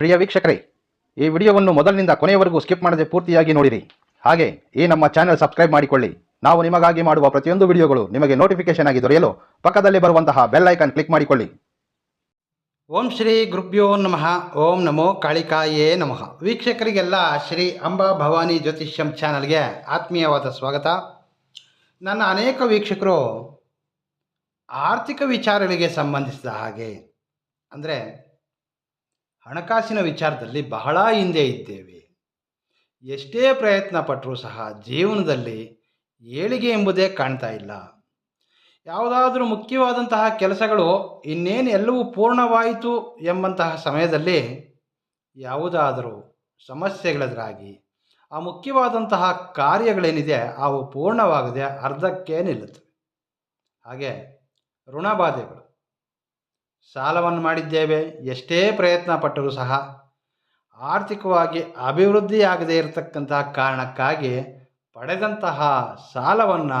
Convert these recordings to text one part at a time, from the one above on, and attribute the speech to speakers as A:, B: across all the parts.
A: ಪ್ರಿಯ ವೀಕ್ಷಕರೇ, ಈ ವಿಡಿಯೋವನ್ನು ಮೊದಲಿನಿಂದ ಕೊನೆಯವರೆಗೂ ಸ್ಕಿಪ್ ಮಾಡದೆ ಪೂರ್ತಿಯಾಗಿ ನೋಡಿರಿ. ಹಾಗೆ, ಈ ನಮ್ಮ ಚಾನೆಲ್ ಸಬ್ಸ್ಕ್ರೈಬ್ ಮಾಡಿಕೊಳ್ಳಿ. ನಾವು ನಿಮಗಾಗಿ ಮಾಡುವ ಪ್ರತಿಯೊಂದು ವಿಡಿಯೋಗಳು ನಿಮಗೆ ನೋಟಿಫಿಕೇಶನ್ ಆಗಿ ದೊರೆಯಲು ಪಕ್ಕದಲ್ಲಿ ಬರುವಂತಹ ಬೆಲ್ ಐಕಾನ್ ಕ್ಲಿಕ್ ಮಾಡಿಕೊಳ್ಳಿ.
B: ಓಂ ಶ್ರೀ ಗುರುಭ್ಯೋ ನಮಃ. ಓಂ ನಮೋ ಕಾಳಿಕಾಯೇ ನಮಃ. ವೀಕ್ಷಕರಿಗೆಲ್ಲ ಶ್ರೀ ಅಂಬಾ ಭವಾನಿ ಜ್ಯೋತಿಷ್ಯಂ ಚಾನಲ್ಗೆ ಆತ್ಮೀಯವಾದ ಸ್ವಾಗತ. ನನ್ನ ಅನೇಕ ವೀಕ್ಷಕರು ಆರ್ಥಿಕ ವಿಚಾರಗಳಿಗೆ ಸಂಬಂಧಿಸಿದ ಹಾಗೆ, ಅಂದರೆ ಹಣಕಾಸಿನ ವಿಚಾರದಲ್ಲಿ ಬಹಳ ಹಿಂದೆ ಇದ್ದೇವೆ. ಎಷ್ಟೇ ಪ್ರಯತ್ನ ಪಟ್ಟರೂ ಸಹ ಜೀವನದಲ್ಲಿ ಏಳಿಗೆ ಎಂಬುದೇ ಕಾಣ್ತಾ ಇಲ್ಲ. ಯಾವುದಾದರೂ ಮುಖ್ಯವಾದಂತಹ ಕೆಲಸಗಳು ಇನ್ನೇನು ಎಲ್ಲವೂ ಪೂರ್ಣವಾಯಿತು ಎಂಬಂತಹ ಸಮಯದಲ್ಲಿ ಯಾವುದಾದರೂ ಸಮಸ್ಯೆಗಳೆದುರಾಗಿ ಆ ಮುಖ್ಯವಾದಂತಹ ಕಾರ್ಯಗಳೇನಿದೆ ಅವು ಪೂರ್ಣವಾಗದೆ ಅರ್ಧಕ್ಕೆ ನಿಲ್ಲುತ್ತವೆ. ಹಾಗೆ ಋಣಬಾಧೆಗಳು. ಸಾಲವನ್ನು ಮಾಡಿದ್ದೇವೆ. ಎಷ್ಟೇ ಪ್ರಯತ್ನ ಪಟ್ಟರೂ ಸಹ ಆರ್ಥಿಕವಾಗಿ ಅಭಿವೃದ್ಧಿಯಾಗದೇ ಇರತಕ್ಕಂತಹ ಕಾರಣಕ್ಕಾಗಿ ಪಡೆದಂತಹ ಸಾಲವನ್ನು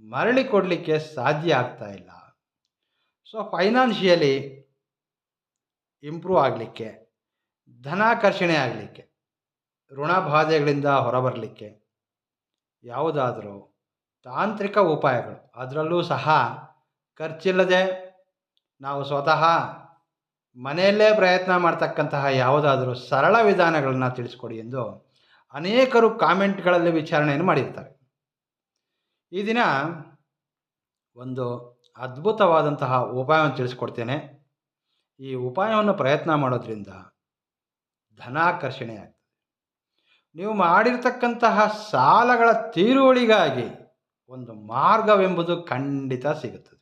B: ಮರಳಿ ಕೊಡಲಿಕ್ಕೆ ಸಾಧ್ಯ ಆಗ್ತಾ ಇಲ್ಲ. ಸೊ ಫೈನಾನ್ಷಿಯಲಿ ಇಂಪ್ರೂವ್ ಆಗಲಿಕ್ಕೆ ಧನಾಕರ್ಷಣೆ ಆಗಲಿಕ್ಕೆ ಋಣಬಾಧೆಗಳಿಂದ ಹೊರಬರಲಿಕ್ಕೆ ಯಾವುದಾದರೂ ತಾಂತ್ರಿಕ ಉಪಾಯಗಳು, ಅದರಲ್ಲೂ ಸಹ ಖರ್ಚಿಲ್ಲದೆ ನಾವು ಸ್ವತಃ ಮನೆಯಲ್ಲೇ ಪ್ರಯತ್ನ ಮಾಡ್ತಕ್ಕಂತಹ ಯಾವುದಾದರೂ ಸರಳ ವಿಧಾನಗಳನ್ನು ತಿಳಿಸ್ಕೊಡಿ ಎಂದು ಅನೇಕರು ಕಾಮೆಂಟ್ಗಳಲ್ಲಿ ವಿಚಾರಣೆಯನ್ನು ಮಾಡಿರ್ತಾರೆ. ಈ ದಿನ ಒಂದು ಅದ್ಭುತವಾದಂತಹ ಉಪಾಯವನ್ನು ತಿಳಿಸ್ಕೊಡ್ತೇನೆ. ಈ ಉಪಾಯವನ್ನು ಪ್ರಯತ್ನ ಮಾಡೋದ್ರಿಂದ ಧನಾಕರ್ಷಣೆ ಆಗ್ತದೆ ನೀವು ಮಾಡಿರ್ತಕ್ಕಂತಹ ಸಾಲಗಳ ತೀರುವಳಿಗಾಗಿ ಒಂದು ಮಾರ್ಗವೆಂಬುದು ಖಂಡಿತ ಸಿಗುತ್ತದೆ.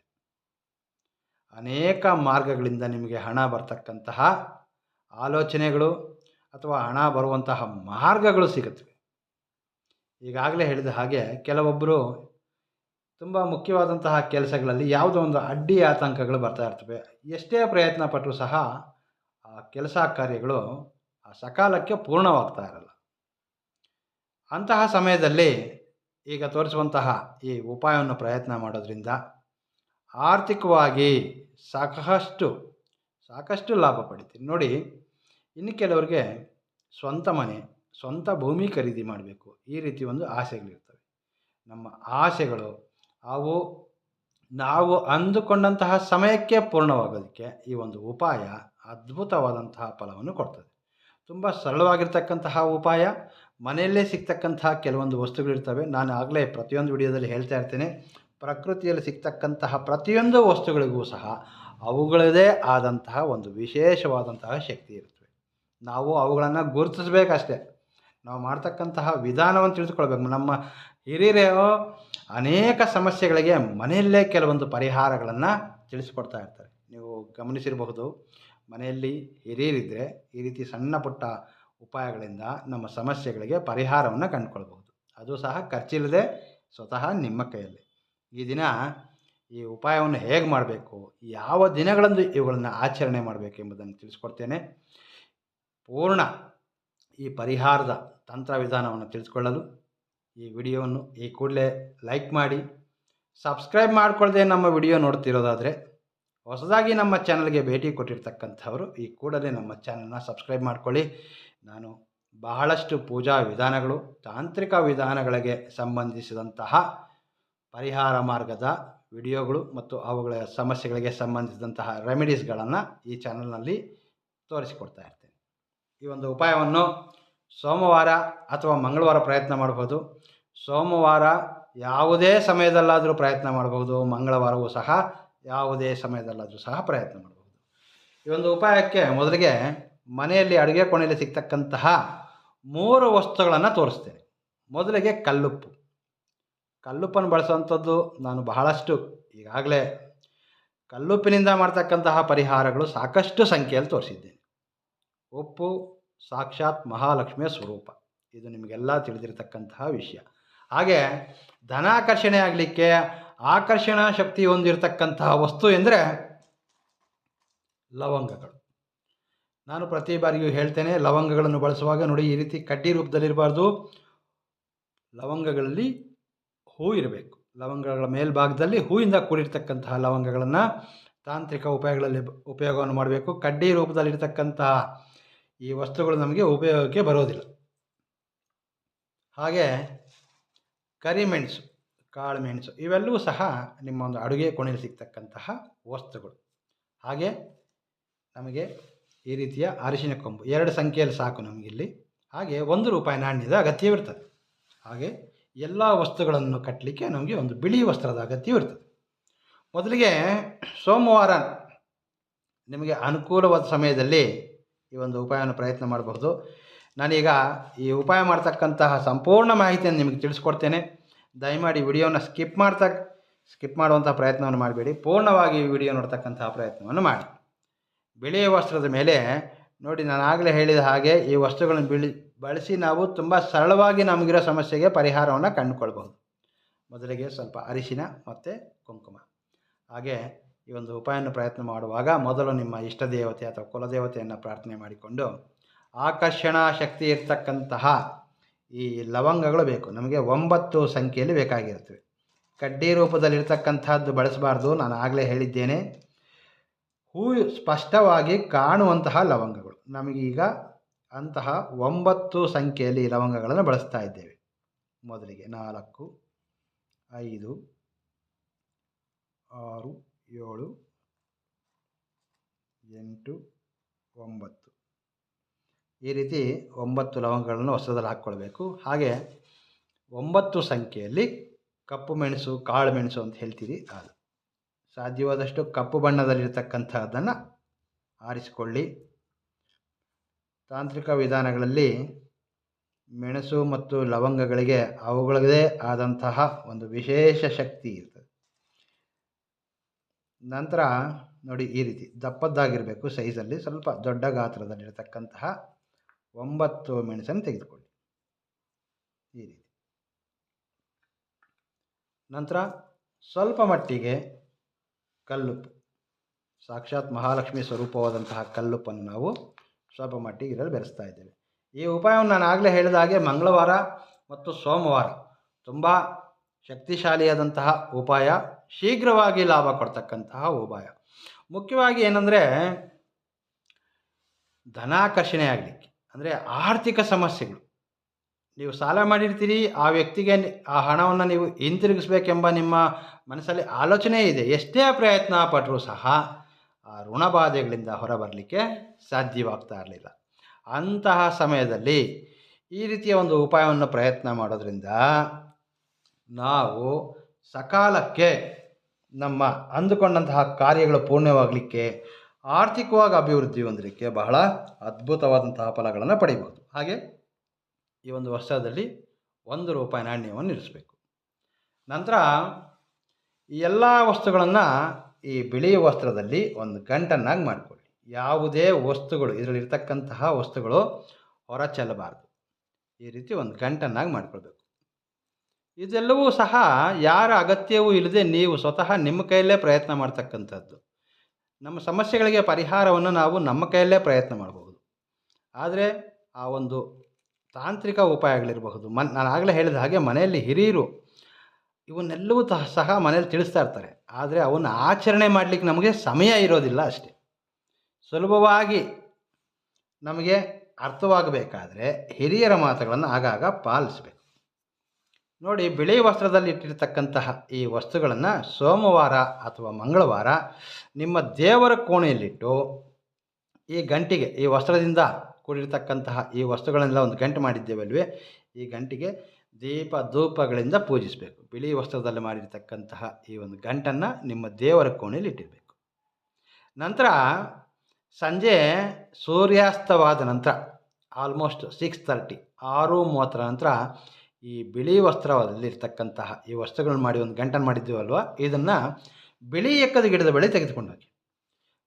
B: ಅನೇಕ ಮಾರ್ಗಗಳಿಂದ ನಿಮಗೆ ಹಣ ಬರ್ತಕ್ಕಂತಹ ಆಲೋಚನೆಗಳು ಅಥವಾ ಹಣ ಬರುವಂತಹ ಮಾರ್ಗಗಳು ಸಿಗುತ್ತವೆ. ಈಗಾಗಲೇ ಹೇಳಿದ ಹಾಗೆ ಕೆಲವೊಬ್ಬರು ತುಂಬ ಮುಖ್ಯವಾದಂತಹ ಕೆಲಸಗಳಲ್ಲಿ ಯಾವುದೋ ಒಂದು ಅಡ್ಡಿ ಆತಂಕಗಳು ಬರ್ತಾ ಇರ್ತವೆ. ಎಷ್ಟೇ ಪ್ರಯತ್ನ ಪಟ್ಟರೂ ಸಹ ಆ ಕೆಲಸ ಕಾರ್ಯಗಳು ಆ ಸಕಾಲಕ್ಕೆ ಪೂರ್ಣವಾಗ್ತಾ ಇರಲ್ಲ. ಅಂತಹ ಸಮಯದಲ್ಲಿ ಈಗ ತೋರಿಸುವಂತಹ ಈ ಉಪಾಯವನ್ನು ಪ್ರಯತ್ನ ಮಾಡೋದ್ರಿಂದ ಆರ್ಥಿಕವಾಗಿ ಸಾಕಷ್ಟು ಸಾಕಷ್ಟು ಲಾಭ ಪಡಿತೀರಿ ನೋಡಿ, ಇನ್ನು ಕೆಲವರಿಗೆ ಸ್ವಂತ ಮನೆ, ಸ್ವಂತ ಭೂಮಿ ಖರೀದಿ ಮಾಡಬೇಕು. ಈ ರೀತಿ ಒಂದು ಆಸೆಗಳಿರ್ತವೆ. ನಮ್ಮ ಆಸೆಗಳು, ಅವು ನಾವು ಅಂದುಕೊಂಡಂತಹ ಸಮಯಕ್ಕೆ ಪೂರ್ಣವಾಗೋದಕ್ಕೆ ಈ ಒಂದು ಉಪಾಯ ಅದ್ಭುತವಾದಂತಹ ಫಲವನ್ನು ಕೊಡ್ತದೆ. ತುಂಬ ಸರಳವಾಗಿರ್ತಕ್ಕಂತಹ ಉಪಾಯ. ಮನೆಯಲ್ಲೇ ಸಿಗ್ತಕ್ಕಂತಹ ಕೆಲವೊಂದು ವಸ್ತುಗಳಿರ್ತವೆ. ನಾನು ಆಗಲೇ ಪ್ರತಿಯೊಂದು ವಿಡಿಯೋದಲ್ಲಿ ಹೇಳ್ತಾ ಇರ್ತೇನೆ. ಪ್ರಕೃತಿಯಲ್ಲಿ ಸಿಗ್ತಕ್ಕಂತಹ ಪ್ರತಿಯೊಂದು ವಸ್ತುಗಳಿಗೂ ಸಹ ಅವುಗಳದೇ ಆದಂತಹ ಒಂದು ವಿಶೇಷವಾದಂತಹ ಶಕ್ತಿ ಇರುತ್ತವೆ. ನಾವು ಅವುಗಳನ್ನು ಗುರುತಿಸ್ಬೇಕಷ್ಟೇ. ನಾವು ಮಾಡ್ತಕ್ಕಂತಹ ವಿಧಾನವನ್ನು ತಿಳಿದುಕೊಳ್ಬೇಕು. ನಮ್ಮ ಹಿರಿಯರು ಅನೇಕ ಸಮಸ್ಯೆಗಳಿಗೆ ಮನೆಯಲ್ಲೇ ಕೆಲವೊಂದು ಪರಿಹಾರಗಳನ್ನು ತಿಳಿಸ್ಕೊಡ್ತಾ ಇರ್ತಾರೆ. ನೀವು ಗಮನಿಸಿರಬಹುದು, ಮನೆಯಲ್ಲಿ ಹಿರಿಯರಿದ್ದರೆ ಈ ರೀತಿ ಸಣ್ಣ ಪುಟ್ಟ ಉಪಾಯಗಳಿಂದ ನಮ್ಮ ಸಮಸ್ಯೆಗಳಿಗೆ ಪರಿಹಾರವನ್ನು ಕಂಡುಕೊಳ್ಬಹುದು. ಅದು ಸಹ ಖರ್ಚಿಲ್ಲದೆ ಸ್ವತಃ ನಿಮ್ಮ ಕೈಯಲ್ಲಿ. ಈ ದಿನ ಈ ಉಪಾಯವನ್ನು ಹೇಗೆ ಮಾಡಬೇಕು, ಯಾವ ದಿನಗಳಂದು ಇವುಗಳನ್ನು ಆಚರಣೆ ಮಾಡಬೇಕು ಎಂಬುದನ್ನು ತಿಳಿಸ್ಕೊಡ್ತೇನೆ. ಪೂರ್ಣ ಈ ಪರಿಹಾರದ ತಂತ್ರ ವಿಧಾನವನ್ನು ತಿಳಿಸ್ಕೊಳ್ಳಲು ಈ ವಿಡಿಯೋವನ್ನು ಈ ಕೂಡಲೇ ಲೈಕ್ ಮಾಡಿ, ಸಬ್ಸ್ಕ್ರೈಬ್ ಮಾಡಿಕೊಳ್ಳದೆ ನಮ್ಮ ವಿಡಿಯೋ ನೋಡ್ತಿರೋದಾದರೆ, ಹೊಸದಾಗಿ ನಮ್ಮ ಚಾನಲ್ಗೆ ಭೇಟಿ ಕೊಟ್ಟಿರ್ತಕ್ಕಂಥವರು ಈ ಕೂಡಲೇ ನಮ್ಮ ಚಾನಲ್ನ ಸಬ್ಸ್ಕ್ರೈಬ್ ಮಾಡಿಕೊಳ್ಳಿ. ನಾನು ಬಹಳಷ್ಟು ಪೂಜಾ ವಿಧಾನಗಳು, ತಾಂತ್ರಿಕ ವಿಧಾನಗಳಿಗೆ ಸಂಬಂಧಿಸಿದಂತಹ ಪರಿಹಾರ ಮಾರ್ಗದ ವಿಡಿಯೋಗಳು ಮತ್ತು ಅವುಗಳ ಸಮಸ್ಯೆಗಳಿಗೆ ಸಂಬಂಧಿಸಿದಂತಹ ರೆಮಿಡೀಸ್ಗಳನ್ನು ಈ ಚಾನಲ್ನಲ್ಲಿ ತೋರಿಸಿಕೊಡ್ತಾ ಇರ್ತೇನೆ. ಈ ಒಂದು ಉಪಾಯವನ್ನು ಸೋಮವಾರ ಅಥವಾ ಮಂಗಳವಾರ ಪ್ರಯತ್ನ ಮಾಡಬಹುದು ಸೋಮವಾರ ಯಾವುದೇ ಸಮಯದಲ್ಲಾದರೂ ಪ್ರಯತ್ನ ಮಾಡಬಹುದು ಮಂಗಳವಾರವೂ ಸಹ ಯಾವುದೇ ಸಮಯದಲ್ಲಾದರೂ ಸಹ ಪ್ರಯತ್ನ ಮಾಡಬಹುದು ಈ ಒಂದು ಉಪಾಯಕ್ಕೆ ಮೊದಲಿಗೆ ಮನೆಯಲ್ಲಿ ಅಡುಗೆ ಕೋಣೆಯಲ್ಲಿ ಸಿಗ್ತಕ್ಕಂತಹ ಮೂರು ವಸ್ತುಗಳನ್ನು ತೋರಿಸ್ತೇನೆ. ಮೊದಲಿಗೆ ಕಲ್ಲುಪ್ಪು. ಕಲ್ಲುಪ್ಪನ್ನು ಬಳಸುವಂಥದ್ದು ನಾನು ಬಹಳಷ್ಟು. ಈಗಾಗಲೇ ಕಲ್ಲುಪ್ಪಿನಿಂದ ಮಾಡ್ತಕ್ಕಂತಹ ಪರಿಹಾರಗಳು ಸಾಕಷ್ಟು ಸಂಖ್ಯೆಯಲ್ಲಿ ತೋರಿಸಿದ್ದೇನೆ. ಉಪ್ಪು ಸಾಕ್ಷಾತ್ ಮಹಾಲಕ್ಷ್ಮಿಯ ಸ್ವರೂಪ. ಇದು ನಿಮಗೆಲ್ಲ ತಿಳಿದಿರತಕ್ಕಂತಹ ವಿಷಯ. ಹಾಗೆ ಧನಾಕರ್ಷಣೆ ಆಗಲಿಕ್ಕೆ ಆಕರ್ಷಣಾ ಶಕ್ತಿ ಹೊಂದಿರತಕ್ಕಂತಹ ವಸ್ತು ಎಂದರೆ ಲವಂಗಗಳು. ನಾನು ಪ್ರತಿ ಬಾರಿಯೂ ಹೇಳ್ತೇನೆ, ಲವಂಗಗಳನ್ನು ಬಳಸುವಾಗ ನೋಡಿ ಈ ರೀತಿ ಕಡ್ಡಿ ರೂಪದಲ್ಲಿರಬಾರ್ದು. ಲವಂಗಗಳಲ್ಲಿ ಹೂ ಇರಬೇಕು. ಲವಂಗಗಳ ಮೇಲ್ಭಾಗದಲ್ಲಿ ಹೂವಿಂದ ಕೂಡಿರ್ತಕ್ಕಂತಹ ಲವಂಗಗಳನ್ನು ತಾಂತ್ರಿಕ ಉಪಾಯಗಳಲ್ಲಿ ಉಪಯೋಗವನ್ನು ಮಾಡಬೇಕು. ಕಡ್ಡಿ ರೂಪದಲ್ಲಿರ್ತಕ್ಕಂತಹ ಈ ವಸ್ತುಗಳು ನಮಗೆ ಉಪಯೋಗಕ್ಕೆ ಬರೋದಿಲ್ಲ. ಹಾಗೆ ಕರಿಮೆಣಸು ಕಾಳುಮೆಣಸು ಇವೆಲ್ಲವೂ ಸಹ ನಿಮ್ಮ ಒಂದು ಅಡುಗೆ ಕೋಣೆಯಲ್ಲಿ ಸಿಗ್ತಕ್ಕಂತಹ ವಸ್ತುಗಳು. ಹಾಗೆ ನಮಗೆ ಈ ರೀತಿಯ ಅರಿಶಿನ ಕೊಂಬು ಎರಡು ಸಂಖ್ಯೆಯಲ್ಲಿ ಸಾಕು ನಮಗಿಲ್ಲಿ ಹಾಗೆ ಒಂದು ರೂಪಾಯಿ ನಾಣ್ಯದ ಅಗತ್ಯವಿರ್ತದೆ. ಹಾಗೆ ಎಲ್ಲ ವಸ್ತುಗಳನ್ನು ಕಟ್ಟಲಿಕ್ಕೆ ನಮಗೆ ಒಂದು ಬಿಳಿ ವಸ್ತ್ರದ ಅಗತ್ಯವಿರ್ತದೆ ಮೊದಲಿಗೆ ಸೋಮವಾರ ನಿಮಗೆ ಅನುಕೂಲವಾದ ಸಮಯದಲ್ಲಿ ಈ ಒಂದು ಉಪಾಯವನ್ನು ಪ್ರಯತ್ನ ಮಾಡಬಹುದು. ನಾನೀಗ ಈ ಉಪಾಯ ಮಾಡ್ತಕ್ಕಂತಹ ಸಂಪೂರ್ಣ ಮಾಹಿತಿಯನ್ನು ನಿಮಗೆ ತಿಳಿಸ್ಕೊಡ್ತೇನೆ. ದಯಮಾಡಿ ವಿಡಿಯೋನ ಸ್ಕಿಪ್ ಮಾಡ್ತಾ, ಸ್ಕಿಪ್ ಮಾಡುವಂಥ ಪ್ರಯತ್ನವನ್ನು ಮಾಡಬೇಡಿ. ಪೂರ್ಣವಾಗಿ ವಿಡಿಯೋ ನೋಡ್ತಕ್ಕಂತಹ ಪ್ರಯತ್ನವನ್ನು ಮಾಡಿ. ಬಿಳಿಯ ವಸ್ತ್ರದ ಮೇಲೆ ನೋಡಿ ನಾನು ಆಗಲೇ ಹೇಳಿದ ಹಾಗೆ ಈ ವಸ್ತುಗಳನ್ನು ಬಿಳಿ, ಬಳಸಿ ನಾವು ತುಂಬ ಸರಳವಾಗಿ ನಮಗಿರೋ ಸಮಸ್ಯೆಗೆ ಪರಿಹಾರವನ್ನು ಕಂಡುಕೊಳ್ಬಹುದು. ಮೊದಲಿಗೆ ಸ್ವಲ್ಪ ಅರಿಶಿನ ಮತ್ತು ಕುಂಕುಮ. ಹಾಗೆ ಈ ಒಂದು ಉಪಾಯವನ್ನು ಪ್ರಯತ್ನ ಮಾಡುವಾಗ ಮೊದಲು ನಿಮ್ಮ ಇಷ್ಟ ದೇವತೆ ಅಥವಾ ಕುಲದೇವತೆಯನ್ನು ಪ್ರಾರ್ಥನೆ ಮಾಡಿಕೊಂಡು ಆಕರ್ಷಣಾ ಶಕ್ತಿ ಇರ್ತಕ್ಕಂತಹ ಈ ಲವಂಗಗಳು ಬೇಕು. ನಮಗೆ ಒಂಬತ್ತು ಸಂಖ್ಯೆಯಲ್ಲಿ ಬೇಕಾಗಿರ್ತವೆ ಕಡ್ಡಿ ರೂಪದಲ್ಲಿರ್ತಕ್ಕಂಥದ್ದು ಬಳಸಬಾರ್ದು. ನಾನು ಆಗಲೇ ಹೇಳಿದ್ದೇನೆ. ಹೂ ಸ್ಪಷ್ಟವಾಗಿ ಕಾಣುವಂತಹ ಲವಂಗಗಳು. ನಮಗೀಗ ಅಂತಹ ಒಂಬತ್ತು ಸಂಖ್ಯೆಯಲ್ಲಿ ಲವಂಗಗಳನ್ನು ಬಳಸ್ತಾ ಇದ್ದೇವೆ. ಮೊದಲಿಗೆ ನಾಲ್ಕು, ಐದು, ಆರು, ಏಳು, ಎಂಟು, ಒಂಬತ್ತು. ಈ ರೀತಿ ಒಂಬತ್ತು ಲವಂಗಗಳನ್ನು ಹೊಸದಲ್ಲಿ ಹಾಕ್ಕೊಳ್ಬೇಕು. ಹಾಗೆ ಒಂಬತ್ತು ಸಂಖ್ಯೆಯಲ್ಲಿ ಕಪ್ಪು ಮೆಣಸು, ಕಾಳು ಮೆಣಸು ಅಂತ ಹೇಳ್ತೀರಿ ಅದು. ಸಾಧ್ಯವಾದಷ್ಟು ಕಪ್ಪು ಬಣ್ಣದಲ್ಲಿರ್ತಕ್ಕಂಥದ್ದನ್ನು ಆರಿಸಿಕೊಳ್ಳಿ. ತಾಂತ್ರಿಕ ವಿಧಾನಗಳಲ್ಲಿ ಮೆಣಸು ಮತ್ತು ಲವಂಗಗಳಿಗೆ ಅವುಗಳದೇ ಆದಂತಹ ಒಂದು ವಿಶೇಷ ಶಕ್ತಿ ಇರ್ತದೆ. ನಂತರ ನೋಡಿ ಈ ರೀತಿ ದಪ್ಪದ್ದಾಗಿರಬೇಕು ಸೈಜಲ್ಲಿ ಸ್ವಲ್ಪ ದೊಡ್ಡ ಗಾತ್ರದಲ್ಲಿರತಕ್ಕಂತಹ ಒಂಬತ್ತು ಮೆಣಸನ್ನು ತೆಗೆದುಕೊಳ್ಳಿ. ಈ ರೀತಿ. ನಂತರ ಸ್ವಲ್ಪ ಮಟ್ಟಿಗೆ ಕಲ್ಲುಪ್ಪು. ಸಾಕ್ಷಾತ್ ಮಹಾಲಕ್ಷ್ಮಿ ಸ್ವರೂಪವಾದಂತಹ ಕಲ್ಲುಪ್ಪನ್ನು ನಾವು ಸ್ವಲ್ಪ ಮಟ್ಟಿಗೆ ಇದರಲ್ಲಿ ಬೆರೆಸ್ತಾ ಇದ್ದೇವೆ. ಈ ಉಪಾಯವನ್ನು ನಾನು ಆಗಲೇ ಹೇಳಿದ ಹಾಗೆ ಮಂಗಳವಾರ ಮತ್ತು ಸೋಮವಾರ ತುಂಬ ಶಕ್ತಿಶಾಲಿಯಾದಂತಹ ಉಪಾಯ, ಶೀಘ್ರವಾಗಿ ಲಾಭ ಕೊಡ್ತಕ್ಕಂತಹ ಉಪಾಯ. ಮುಖ್ಯವಾಗಿ ಏನಂದರೆ ಧನಾಕರ್ಷಣೆ ಆಗಲಿಕ್ಕೆ, ಅಂದರೆ ಆರ್ಥಿಕ ಸಮಸ್ಯೆಗಳು. ನೀವು ಸಾಲ ಮಾಡಿರ್ತೀರಿ, ಆ ವ್ಯಕ್ತಿಗೆ ಆ ಹಣವನ್ನು ನೀವು ಹಿಂತಿರುಗಿಸ್ಬೇಕೆಂಬ ನಿಮ್ಮ ಮನಸ್ಸಲ್ಲಿ ಆಲೋಚನೆ ಇದೆ. ಎಷ್ಟೇ ಪ್ರಯತ್ನ ಪಟ್ಟರೂ ಸಹ ಆ ಋಣಬಾಧೆಗಳಿಂದ ಹೊರಬರಲಿಕ್ಕೆ ಸಾಧ್ಯವಾಗ್ತಾ ಇರಲಿಲ್ಲ. ಅಂತಹ ಸಮಯದಲ್ಲಿ ಈ ರೀತಿಯ ಒಂದು ಉಪಾಯವನ್ನು ಪ್ರಯತ್ನ ಮಾಡೋದ್ರಿಂದ ನಾವು ಸಕಾಲಕ್ಕೆ ನಮ್ಮ ಅಂದುಕೊಂಡಂತಹ ಕಾರ್ಯಗಳು ಪೂರ್ಣವಾಗಲಿಕ್ಕೆ, ಆರ್ಥಿಕವಾಗಿ ಅಭಿವೃದ್ಧಿ ಹೊಂದಲಿಕ್ಕೆ ಬಹಳ ಅದ್ಭುತವಾದಂತಹ ಫಲಗಳನ್ನು ಪಡೆಯಬಹುದು ಹಾಗೆ ಈ ಒಂದು ವರ್ಷದಲ್ಲಿ ಒಂದು ರೂಪಾಯಿ ನಾಣ್ಯವನ್ನು ಇರಿಸಬೇಕು. ನಂತರ ಈ ಎಲ್ಲ ವಸ್ತುಗಳನ್ನು ಈ ಬಿಳಿ ವಸ್ತ್ರದಲ್ಲಿ ಒಂದು ಗಂಟನ್ನಾಗಿ ಮಾಡಿಕೊಳ್ಳಿ. ಯಾವುದೇ ವಸ್ತುಗಳು, ಇದರಲ್ಲಿರ್ತಕ್ಕಂತಹ ವಸ್ತುಗಳು ಹೊರ ಚೆಲ್ಲಬಾರ್ದು ಈ ರೀತಿ ಒಂದು ಗಂಟನ್ನಾಗಿ ಮಾಡಿಕೊಳ್ಬೇಕು. ಇದೆಲ್ಲವೂ ಸಹ ಯಾರ ಅಗತ್ಯವೂ ಇಲ್ಲದೆ ನೀವು ಸ್ವತಃ ನಿಮ್ಮ ಕೈಯಲ್ಲೇ ಪ್ರಯತ್ನ ಮಾಡ್ತಕ್ಕಂಥದ್ದು. ನಮ್ಮ ಸಮಸ್ಯೆಗಳಿಗೆ ಪರಿಹಾರವನ್ನು ನಾವು ನಮ್ಮ ಕೈಯಲ್ಲೇ ಪ್ರಯತ್ನ ಮಾಡಬಹುದು ಆದರೆ ಆ ಒಂದು ತಾಂತ್ರಿಕ ಉಪಾಯಗಳಿರಬಹುದು ಮನ್, ನಾನು ಆಗಲೇ ಹೇಳಿದ ಹಾಗೆ ಮನೆಯಲ್ಲಿ ಹಿರಿಯರು ಇವನ್ನೆಲ್ಲವೂ ಸಹ ಮನೇಲಿ ತಿಳಿಸ್ತಾ ಇರ್ತಾರೆ. ಆದರೆ ಅವನ್ನ ಆಚರಣೆ ಮಾಡಲಿಕ್ಕೆ ನಮಗೆ ಸಮಯ ಇರೋದಿಲ್ಲ ಅಷ್ಟೇ. ಸುಲಭವಾಗಿ ನಮಗೆ ಅರ್ಥವಾಗಬೇಕಾದ್ರೆ ಹಿರಿಯರ ಮಾತುಗಳನ್ನು ಆಗಾಗ ಪಾಲಿಸಬೇಕು. ನೋಡಿ, ಬಿಳಿ ವಸ್ತ್ರದಲ್ಲಿ ಇಟ್ಟಿರ್ತಕ್ಕಂತಹ ಈ ವಸ್ತುಗಳನ್ನು ಸೋಮವಾರ ಅಥವಾ ಮಂಗಳವಾರ ನಿಮ್ಮ ದೇವರ ಕೋಣೆಯಲ್ಲಿಟ್ಟು ಈ ಗಂಟಿಗೆ, ಈ ವಸ್ತ್ರದಿಂದ ಕೂಡಿರ್ತಕ್ಕಂತಹ ಈ ವಸ್ತುಗಳನ್ನೆಲ್ಲ ಒಂದು ಗಂಟು ಮಾಡಿದ್ದೇವಲ್ವೇ? ಈ ಗಂಟಿಗೆ ದೀಪ ಧೂಪಗಳಿಂದ ಪೂಜಿಸಬೇಕು. ಬಿಳಿ ವಸ್ತ್ರದಲ್ಲಿ ಮಾಡಿರ್ತಕ್ಕಂತಹ ಈ ಒಂದು ಗಂಟನ್ನು ನಿಮ್ಮ ದೇವರ ಕೋಣೆಯಲ್ಲಿ ಇಟ್ಟಿರಬೇಕು. ನಂತರ ಸಂಜೆ ಸೂರ್ಯಾಸ್ತವಾದ ನಂತರ ಆಲ್ಮೋಸ್ಟ್ ಸಿಕ್ಸ್ ತರ್ಟಿ ಆರು ಮೂವತ್ತರ ನಂತರ ಈ ಬಿಳಿ ವಸ್ತ್ರದಲ್ಲಿರ್ತಕ್ಕಂತಹ ಈ ವಸ್ತುಗಳನ್ನು ಮಾಡಿ ಒಂದು ಗಂಟನ್ನು ಮಾಡಿದ್ದೀವಲ್ವ? ಇದನ್ನು ಬಿಳಿ ಎಕ್ಕದ ಗಿಡದ ಬೆಳೆ ತೆಗೆದುಕೊಂಡು ಹೋಗಿ.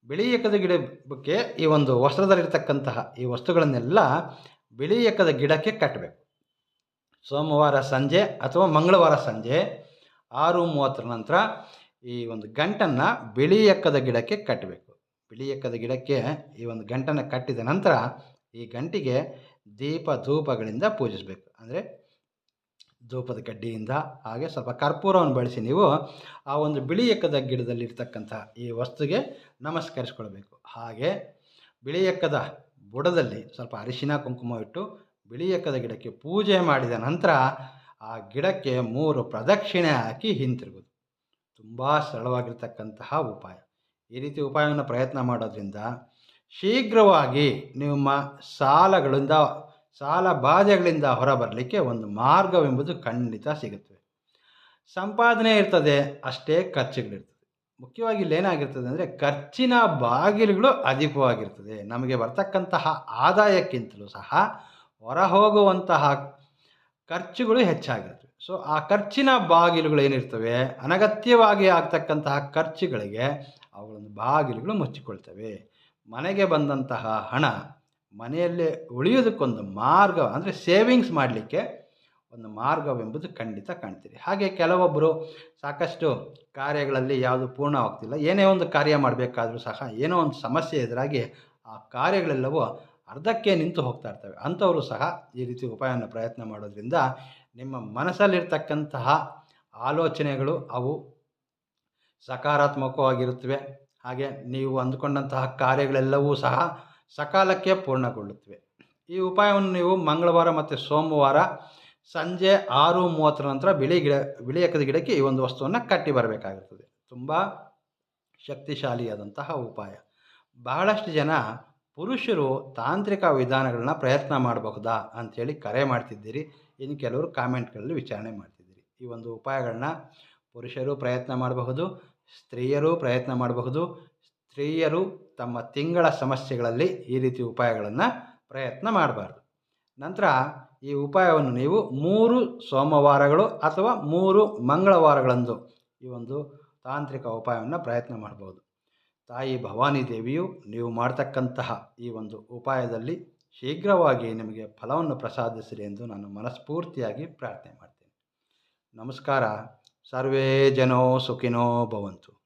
B: ಬಿಳಿ ಎಕ್ಕದ ಗಿಡಕ್ಕೆ ಈ ಒಂದು ವಸ್ತ್ರದಲ್ಲಿರ್ತಕ್ಕಂತಹ ಈ ವಸ್ತುಗಳನ್ನೆಲ್ಲ ಬಿಳಿ ಎಕ್ಕದ ಗಿಡಕ್ಕೆ ಕಟ್ಟಬೇಕು. ಸೋಮವಾರ ಸಂಜೆ ಅಥವಾ ಮಂಗಳವಾರ ಸಂಜೆ ಆರು ಮೂವತ್ತರ ನಂತರ ಈ ಒಂದು ಗಂಟನ್ನು ಬಿಳಿ ಎಕ್ಕದ ಗಿಡಕ್ಕೆ ಕಟ್ಟಬೇಕು. ಬಿಳಿ ಎಕ್ಕದ ಗಿಡಕ್ಕೆ ಈ ಒಂದು ಗಂಟನ್ನು ಕಟ್ಟಿದ ನಂತರ ಈ ಗಂಟಿಗೆ ದೀಪ ಧೂಪಗಳಿಂದ ಪೂಜಿಸಬೇಕು. ಅಂದರೆ ಧೂಪದ ಕಡ್ಡಿಯಿಂದ ಹಾಗೆ ಸ್ವಲ್ಪ ಕರ್ಪೂರವನ್ನು ಬಳಸಿ ನೀವು ಆ ಒಂದು ಬಿಳಿ ಎಕ್ಕದ ಗಿಡದಲ್ಲಿರ್ತಕ್ಕಂಥ ಈ ವಸ್ತುಗೆ ನಮಸ್ಕರಿಸ್ಕೊಳ್ಬೇಕು. ಹಾಗೆ ಬಿಳಿ ಎಕ್ಕದ ಬುಡದಲ್ಲಿ ಸ್ವಲ್ಪ ಅರಿಶಿನ, ಕುಂಕುಮ ಇಟ್ಟು ಬಿಳಿ ಎಕ್ಕದ ಗಿಡಕ್ಕೆ ಪೂಜೆ ಮಾಡಿದ ನಂತರ ಆ ಗಿಡಕ್ಕೆ ಮೂರು ಪ್ರದಕ್ಷಿಣೆ ಹಾಕಿ ಹಿಂತಿರುಗೋದು ತುಂಬ ಸರಳವಾಗಿರ್ತಕ್ಕಂತಹ ಉಪಾಯ. ಈ ರೀತಿ ಉಪಾಯವನ್ನು ಪ್ರಯತ್ನ ಮಾಡೋದ್ರಿಂದ ಶೀಘ್ರವಾಗಿ ನಿಮ್ಮ ಸಾಲಗಳಿಂದ ಸಾಲ ಬಾಧೆಗಳಿಂದ ಹೊರಬರಲಿಕ್ಕೆ ಒಂದು ಮಾರ್ಗವೆಂಬುದು ಖಂಡಿತ ಸಿಗುತ್ತದೆ. ಸಂಪಾದನೆ ಇರ್ತದೆ, ಅಷ್ಟೇ ಖರ್ಚುಗಳಿರ್ತದೆ. ಮುಖ್ಯವಾಗಿ ಇಲ್ಲಿ ಏನಾಗಿರ್ತದೆ ಅಂದರೆ ಖರ್ಚಿನ ಬಾಗಿಲುಗಳು ಅಧಿಕವಾಗಿರ್ತದೆ. ನಮಗೆ ಬರ್ತಕ್ಕಂತಹ ಆದಾಯಕ್ಕಿಂತಲೂ ಸಹ ಹೊರ ಹೋಗುವಂತಹ ಖರ್ಚುಗಳು ಹೆಚ್ಚಾಗಿರ್ತವೆ. ಸೊ ಆ ಖರ್ಚಿನ ಬಾಗಿಲುಗಳು ಏನಿರ್ತವೆ? ಅನಗತ್ಯವಾಗಿ ಆಗ್ತಕ್ಕಂತಹ ಖರ್ಚುಗಳಿಗೆ ಅವುಗಳನ್ನು ಬಾಗಿಲುಗಳು ಮುಚ್ಚಿಕೊಳ್ತವೆ. ಮನೆಗೆ ಬಂದಂತಹ ಹಣ ಮನೆಯಲ್ಲೇ ಉಳಿಯೋದಕ್ಕೊಂದು ಮಾರ್ಗ, ಅಂದರೆ ಸೇವಿಂಗ್ಸ್ ಮಾಡಲಿಕ್ಕೆ ಒಂದು ಮಾರ್ಗವೆಂಬುದು ಖಂಡಿತ ಕಾಣ್ತೀರಿ ಹಾಗೆ ಕೆಲವೊಬ್ಬರು ಸಾಕಷ್ಟು ಕಾರ್ಯಗಳಲ್ಲಿ ಯಾವುದು ಪೂರ್ಣವಾಗ್ತಿಲ್ಲ, ಏನೇ ಒಂದು ಕಾರ್ಯ ಮಾಡಬೇಕಾದ್ರೂ ಸಹ ಏನೋ ಒಂದು ಸಮಸ್ಯೆ ಎದುರಾಗಿ ಆ ಕಾರ್ಯಗಳೆಲ್ಲವೂ ಅರ್ಧಕ್ಕೆ ನಿಂತು ಹೋಗ್ತಾ ಇರ್ತವೆ. ಅಂಥವರು ಸಹ ಈ ರೀತಿ ಉಪಾಯವನ್ನು ಪ್ರಯತ್ನ ಮಾಡೋದ್ರಿಂದ ನಿಮ್ಮ ಮನಸ್ಸಲ್ಲಿರ್ತಕ್ಕಂತಹ ಆಲೋಚನೆಗಳು ಅವು ಸಕಾರಾತ್ಮಕವಾಗಿರುತ್ತವೆ. ಹಾಗೆ ನೀವು ಅಂದುಕೊಂಡಂತಹ ಕಾರ್ಯಗಳೆಲ್ಲವೂ ಸಹ ಸಕಾಲಕ್ಕೆ ಪೂರ್ಣಗೊಳ್ಳುತ್ತವೆ. ಈ ಉಪಾಯವನ್ನು ನೀವು ಮಂಗಳವಾರ ಮತ್ತು ಸೋಮವಾರ ಸಂಜೆ ಆರು ಮೂವತ್ತರ ನಂತರ ಬಿಳಿ ಗಿಡ, ಬಿಳಿ ಎಕ್ಕದ ಗಿಡಕ್ಕೆ ಈ ಒಂದು ವಸ್ತುವನ್ನು ಕಟ್ಟಿ ಬರಬೇಕಾಗುತ್ತದೆ ತುಂಬ ಶಕ್ತಿಶಾಲಿಯಾದಂತಹ ಉಪಾಯ. ಬಹಳಷ್ಟು ಜನ ಪುರುಷರು ತಾಂತ್ರಿಕ ವಿಧಾನಗಳನ್ನ ಪ್ರಯತ್ನ ಮಾಡಬಹುದಾ ಅಂಥೇಳಿ ಕರೆ ಮಾಡ್ತಿದ್ದೀರಿ. ಇನ್ನು ಕೆಲವರು ಕಾಮೆಂಟ್ಗಳಲ್ಲಿ ವಿಚಾರಣೆ ಮಾಡ್ತಿದ್ದೀರಿ. ಈ ಒಂದು ಉಪಾಯಗಳನ್ನ ಪುರುಷರು ಪ್ರಯತ್ನ ಮಾಡಬಹುದು, ಸ್ತ್ರೀಯರು ಪ್ರಯತ್ನ ಮಾಡಬಹುದು ಸ್ತ್ರೀಯರು ತಮ್ಮ ತಿಂಗಳ ಸಮಸ್ಯೆಗಳಲ್ಲಿ ಈ ರೀತಿ ಉಪಾಯಗಳನ್ನು ಪ್ರಯತ್ನ ಮಾಡಬಾರ್ದು. ನಂತರ ಈ ಉಪಾಯವನ್ನು ನೀವು ಮೂರು ಸೋಮವಾರಗಳು ಅಥವಾ ಮೂರು ಮಂಗಳವಾರಗಳಂದು ಈ ಒಂದು ತಾಂತ್ರಿಕ ಉಪಾಯವನ್ನು ಪ್ರಯತ್ನ ಮಾಡ್ಬೋದು. ತಾಯಿ ಭವಾನಿ ದೇವಿಯು ನೀವು ಮಾಡ್ತಕ್ಕಂತಹ ಈ ಒಂದು ಉಪಾಯದಲ್ಲಿ ಶೀಘ್ರವಾಗಿ ನಿಮಗೆ ಫಲವನ್ನು ಪ್ರಸಾದಿಸಿರಿ ಎಂದು ನಾನು ಮನಸ್ಫೂರ್ತಿಯಾಗಿ ಪ್ರಾರ್ಥನೆ ಮಾಡ್ತೇನೆ. ನಮಸ್ಕಾರ. ಸರ್ವೇ ಜನೋ ಸುಖಿನೋ ಭವಂತು.